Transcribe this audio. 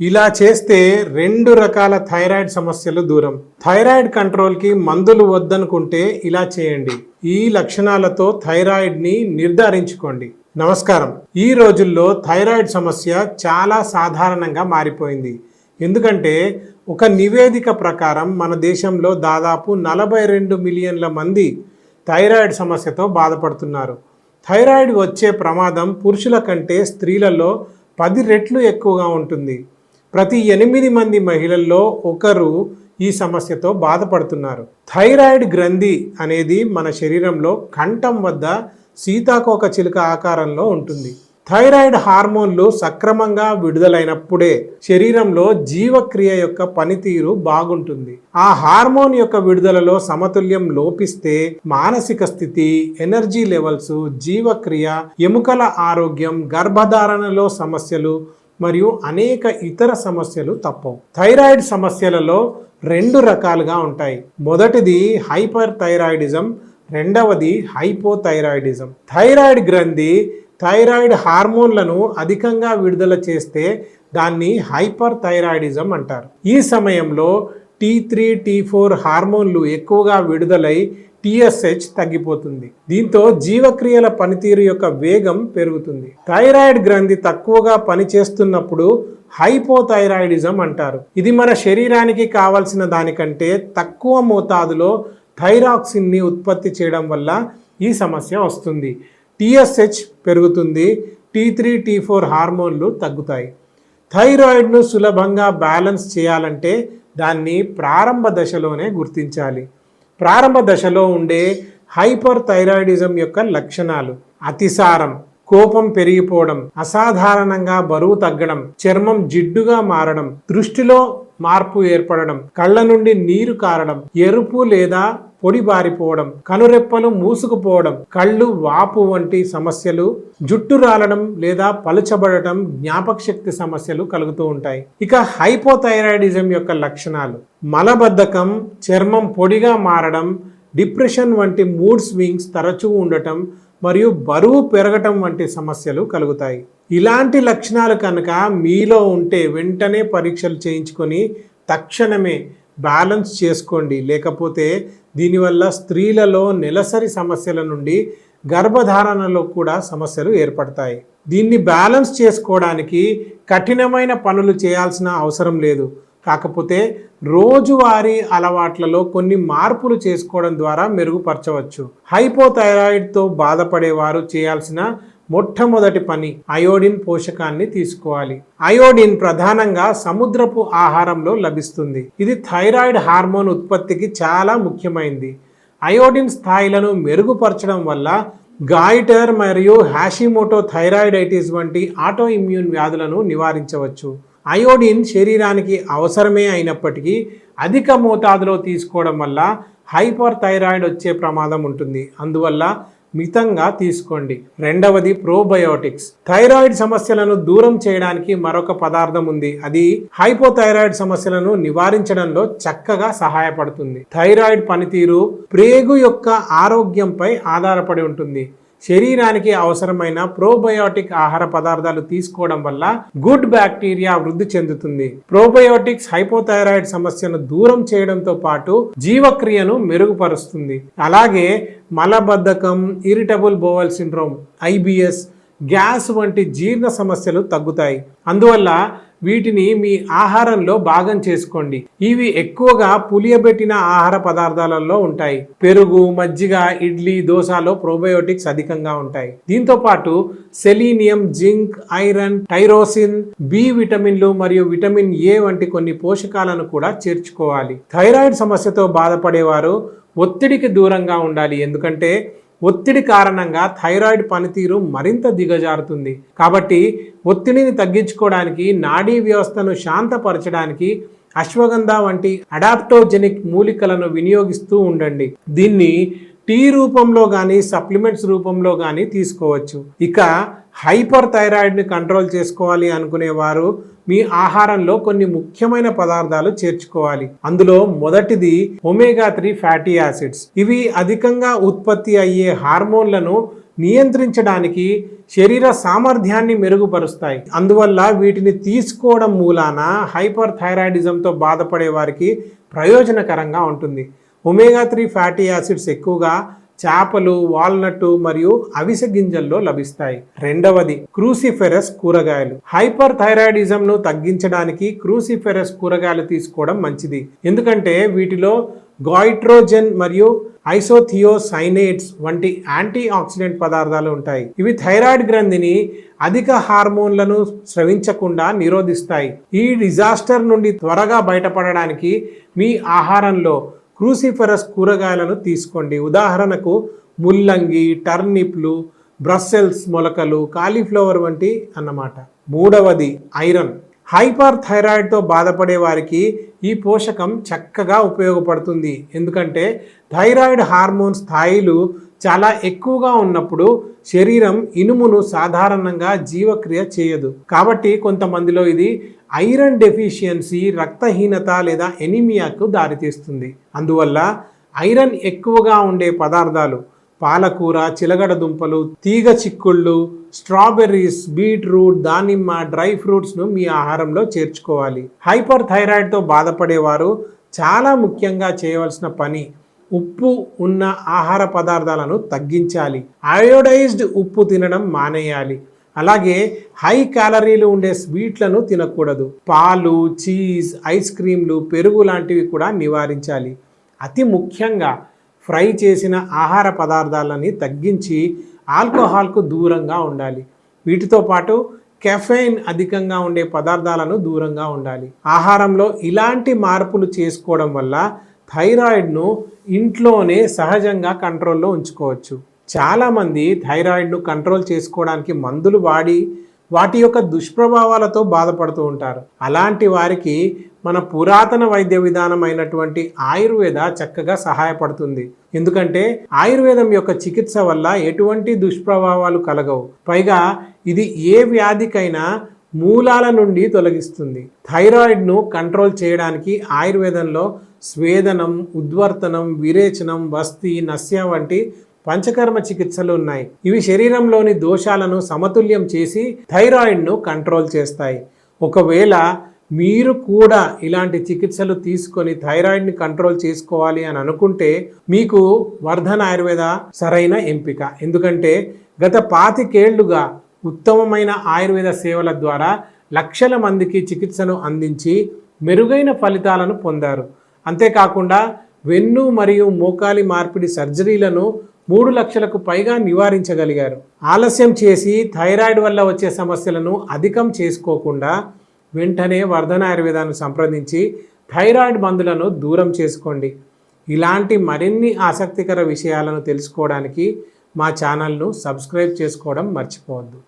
ఇలా చేస్తే రెండు రకాల థైరాయిడ్ సమస్యలు దూరం. థైరాయిడ్ కంట్రోల్కి మందులు వద్దనుకుంటే ఇలా చేయండి. ఈ లక్షణాలతో థైరాయిడ్ని నిర్ధారించుకోండి. నమస్కారం. ఈ రోజుల్లో థైరాయిడ్ సమస్య చాలా సాధారణంగా మారిపోయింది. ఎందుకంటే ఒక నివేదిక ప్రకారం మన దేశంలో దాదాపు నలభై రెండు మిలియన్ల మంది థైరాయిడ్ సమస్యతో బాధపడుతున్నారు. థైరాయిడ్ వచ్చే ప్రమాదం పురుషుల కంటే స్త్రీలలో పది రెట్లు ఎక్కువగా ఉంటుంది. ప్రతి ఎనిమిది మంది మహిళల్లో ఒకరు ఈ సమస్యతో బాధపడుతున్నారు. థైరాయిడ్ గ్రంథి అనేది మన శరీరంలో కంఠం వద్ద సీతాకోక చిలుక ఆకారంలో ఉంటుంది. థైరాయిడ్ హార్మోన్లు సక్రమంగా విడుదలైనప్పుడే శరీరంలో జీవక్రియ యొక్క పనితీరు బాగుంటుంది. ఆ హార్మోన్ యొక్క విడుదలలో సమతుల్యం లోపిస్తే మానసిక స్థితి ఎనర్జీ లెవెల్స్ జీవక్రియ ఎముకల ఆరోగ్యం గర్భధారణలో సమస్యలు మరియు అనేక ఇతర సమస్యలు తప్పవు. థైరాయిడ్ సమస్యలలో రెండు రకాలుగా ఉంటాయి. మొదటిది హైపర్ థైరాయిడిజం రెండవది హైపోథైరాయిడిజం. థైరాయిడ్ గ్రంథి థైరాయిడ్ హార్మోన్లను అధికంగా విడుదల చేస్తే దాన్ని హైపర్ థైరాయిడిజం అంటారు. ఈ సమయంలో టీ త్రీ టీ ఫోర్ హార్మోన్లు ఎక్కువగా విడుదలై టిఎస్హెచ్ తగ్గిపోతుంది. దీంతో జీవక్రియల పనితీరు యొక్క వేగం పెరుగుతుంది. థైరాయిడ్ గ్రంథి తక్కువగా పనిచేస్తున్నప్పుడు హైపోథైరాయిడిజం అంటారు. ఇది మన శరీరానికి కావలసిన దానికంటే తక్కువ మోతాదులో థైరాక్సిన్ని ఉత్పత్తి చేయడం వల్ల ఈ సమస్య వస్తుంది. టిఎస్హెచ్ పెరుగుతుంది. టీ త్రీ టీ ఫోర్ హార్మోన్లు తగ్గుతాయి. థైరాయిడ్ను సులభంగా బ్యాలెన్స్ చేయాలంటే దాన్ని ప్రారంభ దశలోనే గుర్తించాలి. ప్రారంభ దశలో ఉండే హైపర్ థైరాయిడిజం యొక్క లక్షణాలు. అతిసారం కోపం పెరిగిపోవడం అసాధారణంగా బరువు తగ్గడం చర్మం జిడ్డుగా మారడం దృష్టిలో మార్పు ఏర్పడడం కళ్ళ నుండి నీరు కారడం ఎరుపు లేదా పొడి బారిపోవడం కనురెప్పలు మూసుకుపోవడం కళ్ళు వాపు వంటి సమస్యలు జుట్టు రాలడం లేదా పలుచబడటం జ్ఞాపక శక్తి సమస్యలు కలుగుతూ ఉంటాయి. ఇక హైపోథైరాయిడిజం యొక్క లక్షణాలు. మలబద్ధకం చర్మం పొడిగా మారడం డిప్రెషన్ వంటి మూడ్ స్వింగ్స్ తరచూ ఉండటం మరియు బరువు పెరగటం వంటి సమస్యలు కలుగుతాయి. ఇలాంటి లక్షణాలు కనుక మీలో ఉంటే వెంటనే పరీక్షలు చేయించుకొని తక్షణమే బ్యాలెన్స్ చేసుకోండి. లేకపోతే దీనివల్ల స్త్రీలలో నెలసరి సమస్యల నుండి గర్భధారణలో కూడా సమస్యలు ఏర్పడతాయి. దీన్ని బ్యాలెన్స్ చేసుకోవడానికి కఠినమైన పనులు చేయాల్సిన అవసరం లేదు. కాకపోతే రోజువారీ అలవాట్లలో కొన్ని మార్పులు చేసుకోవడం ద్వారా మెరుగుపరచవచ్చు. హైపోథైరాయిడ్తో బాధపడేవారు చేయాల్సిన మొట్టమొదటి పని అయోడిన్ పోషకాన్ని తీసుకోవాలి. అయోడిన్ ప్రధానంగా సముద్రపు ఆహారంలో లభిస్తుంది. ఇది థైరాయిడ్ హార్మోన్ ఉత్పత్తికి చాలా ముఖ్యమైనది అయోడిన్ స్థాయిలను మెరుగుపరచడం వల్ల గాయిటర్ మరియు హ్యాషిమోటో థైరాయిడైటిస్ వంటి ఆటో ఇమ్యూన్ వ్యాధులను నివారించవచ్చు. అయోడిన్ శరీరానికి అవసరమే అయినప్పటికీ అధిక మోతాదులో తీసుకోవడం వల్ల హైపర్ థైరాయిడ్ వచ్చే ప్రమాదం ఉంటుంది. అందువల్ల మితంగా తీసుకోండి. రెండవది ప్రోబయోటిక్స్ థైరాయిడ్ సమస్యలను దూరం చేయడానికి మరొక పదార్థం ఉంది. అది హైపోథైరాయిడ్ సమస్యలను నివారించడంలో చక్కగా సహాయపడుతుంది. థైరాయిడ్ పనితీరు ప్రేగు యొక్క ఆరోగ్యంపై ఆధారపడి ఉంటుంది. శరీరానికి అవసరమైన ప్రోబయోటిక్ ఆహార పదార్థాలు తీసుకోవడం వల్ల గుడ్ బ్యాక్టీరియా వృద్ధి చెందుతుంది. ప్రోబయోటిక్స్ హైపోథైరాయిడ్ సమస్యను దూరం చేయడంతో పాటు జీవక్రియను మెరుగుపరుస్తుంది. అలాగే మలబద్ధకం irritable bowel syndrome IBS gas వంటి జీర్ణ సమస్యలు తగ్గుతాయి. అందువల్ల వీటిని మీ ఆహారంలో భాగం చేసుకోండి. ఇవి ఎక్కువగా పులియబెట్టిన ఆహార పదార్థాలలో ఉంటాయి. పెరుగు మజ్జిగ ఇడ్లీ దోశలో ప్రోబయోటిక్స్ అధికంగా ఉంటాయి. దీంతో పాటు selenium zinc iron tyrosine B విటమిన్లు మరియు విటమిన్ ఏ వంటి కొన్ని పోషకాలను కూడా చేర్చుకోవాలి. థైరాయిడ్ సమస్యతో బాధపడేవారు ఒత్తిడికి దూరంగా ఉండాలి. ఎందుకంటే ఒత్తిడి కారణంగా థైరాయిడ్ పనితీరు మరింత దిగజారుతుంది. కాబట్టి ఒత్తిడిని తగ్గించుకోవడానికి నాడీ వ్యవస్థను శాంతపరచడానికి అశ్వగంధ వంటి అడాప్టోజెనిక్ మూలికలను వినియోగిస్తూ ఉండండి. దీన్ని టీ రూపంలో కానీ సప్లిమెంట్స్ రూపంలో కానీ తీసుకోవచ్చు. ఇక హైపర్ థైరాయిడ్ని కంట్రోల్ చేసుకోవాలి అనుకునేవారు మీ ఆహారంలో కొన్ని ముఖ్యమైన పదార్థాలు చేర్చుకోవాలి. అందులో మొదటిది ఒమేగా త్రీ ఫ్యాటీ యాసిడ్స్. ఇవి అధికంగా ఉత్పత్తి అయ్యే హార్మోన్లను నియంత్రించడానికి శరీర సామర్థ్యాన్ని మెరుగుపరుస్తాయి. అందువల్ల వీటిని తీసుకోవడం మూలాన హైపర్ థైరాయిడిజంతో బాధపడే వారికి ప్రయోజనకరంగా ఉంటుంది. ఒమేగా త్రీ ఫ్యాటీ యాసిడ్స్ ఎక్కువగా చేపలు వాల్నట్ మరియు అవిసె గింజల్లో లభిస్తాయి. రెండవది క్రూసిఫెరస్ కూరగాయలు. హైపర్ థైరాయిడిజం ను తగ్గించడానికి క్రూసిఫెరస్ కూరగాయలు తీసుకోవడం మంచిది. ఎందుకంటే వీటిలో గాయిట్రోజెన్ మరియు ఐసోథియోసైనేట్స్ వంటి యాంటీ ఆక్సిడెంట్ పదార్థాలు ఉంటాయి. ఇవి థైరాయిడ్ గ్రంథిని అధిక హార్మోన్లను స్రవించకుండా నిరోధిస్తాయి. ఈ డిజాస్టర్ నుండి త్వరగా బయటపడడానికి మీ ఆహారంలో క్రూసిఫరస్ కూరగాయలను తీసుకోండి. ఉదాహరణకు ముల్లంగి టర్నిప్లు బ్రస్సెల్స్ మొలకలు కాలీఫ్లవర్ వంటి అన్నమాట. మూడవది ఐరన్. హైపర్ థైరాయిడ్తో బాధపడే వారికి ఈ పోషకం చక్కగా ఉపయోగపడుతుంది. ఎందుకంటే థైరాయిడ్ హార్మోన్ స్థాయిలు చాలా ఎక్కువగా ఉన్నప్పుడు శరీరం ఇనుమును సాధారణంగా జీవక్రియ చేయదు. కాబట్టి కొంతమందిలో ఇది ఐరన్ డెఫిషియన్సీ రక్తహీనత లేదా ఎనిమియాకు దారితీస్తుంది. అందువల్ల ఐరన్ ఎక్కువగా ఉండే పదార్థాలు పాలకూర చిలగడ దుంపలు తీగ చిక్కుళ్ళు స్ట్రాబెర్రీస్ బీట్రూట్ దానిమ్మ డ్రై ఫ్రూట్స్ను మీ ఆహారంలో చేర్చుకోవాలి. హైపర్ థైరాయిడ్తో బాధపడేవారు చాలా ముఖ్యంగా చేయవలసిన పని ఉప్పు ఉన్న ఆహార పదార్థాలను తగ్గించాలి. అయోడైజ్డ్ ఉప్పు తినడం మానేయాలి. అలాగే హై క్యాలరీలు ఉండే స్వీట్లను తినకూడదు. పాలు చీజ్ ఐస్ క్రీమ్లు పెరుగు లాంటివి కూడా నివారించాలి. అతి ముఖ్యంగా ఫ్రై చేసిన ఆహార పదార్థాలని తగ్గించి ఆల్కహాల్కు దూరంగా ఉండాలి. వీటితో పాటు కెఫెయిన్ అధికంగా ఉండే పదార్థాలను దూరంగా ఉండాలి. ఆహారంలో ఇలాంటి మార్పులు చేసుకోవడం వల్ల థైరాయిడ్ను ఇంట్లోనే సహజంగా కంట్రోల్లో ఉంచుకోవచ్చు. చాలామంది థైరాయిడ్ను కంట్రోల్ చేసుకోవడానికి మందులు వాడి వాటి యొక్క దుష్ప్రభావాలతో బాధపడుతూ ఉంటారు. అలాంటి వారికి మన పురాతన వైద్య విధానమైనటువంటి ఆయుర్వేద చక్కగా సహాయపడుతుంది. ఎందుకంటే ఆయుర్వేదం యొక్క చికిత్స వల్ల ఎటువంటి దుష్ప్రభావాలు కలగవు. పైగా ఇది ఏ వ్యాధికైనా మూలాల నుండి తొలగిస్తుంది. థైరాయిడ్ను కంట్రోల్ చేయడానికి ఆయుర్వేదంలో స్వేదనం ఉద్వర్తనం విరేచనం వస్తి నస్య వంటి పంచకర్మ చికిత్సలు ఉన్నాయి. ఇవి శరీరంలోని దోషాలను సమతుల్యం చేసి థైరాయిడ్ను కంట్రోల్ చేస్తాయి. ఒకవేళ మీరు కూడా ఇలాంటి చికిత్సలు తీసుకొని థైరాయిడ్ని కంట్రోల్ చేసుకోవాలి అని అనుకుంటే మీకు వర్ధన్ ఆయుర్వేద సరైన ఎంపిక. ఎందుకంటే గత పాతికేళ్ళుగా ఉత్తమమైన ఆయుర్వేద సేవల ద్వారా లక్షల మందికి చికిత్సను అందించి మెరుగైన ఫలితాలను పొందారు. అంతేకాకుండా వెన్ను మరియు మోకాలి మార్పిడి సర్జరీలను మూడు లక్షలకు పైగా నివారించగలిగారు. ఆలస్యం చేసి థైరాయిడ్ వల్ల వచ్చే సమస్యలను అధికం చేసుకోకుండా వెంటనే వర్ధన ఆయుర్వేదాన్ని సంప్రదించి థైరాయిడ్ మందులను దూరం చేసుకోండి. ఇలాంటి మరిన్ని ఆసక్తికర విషయాలను తెలుసుకోవడానికి మా ఛానల్ను సబ్స్క్రైబ్ చేసుకోవడం మర్చిపోవద్దు.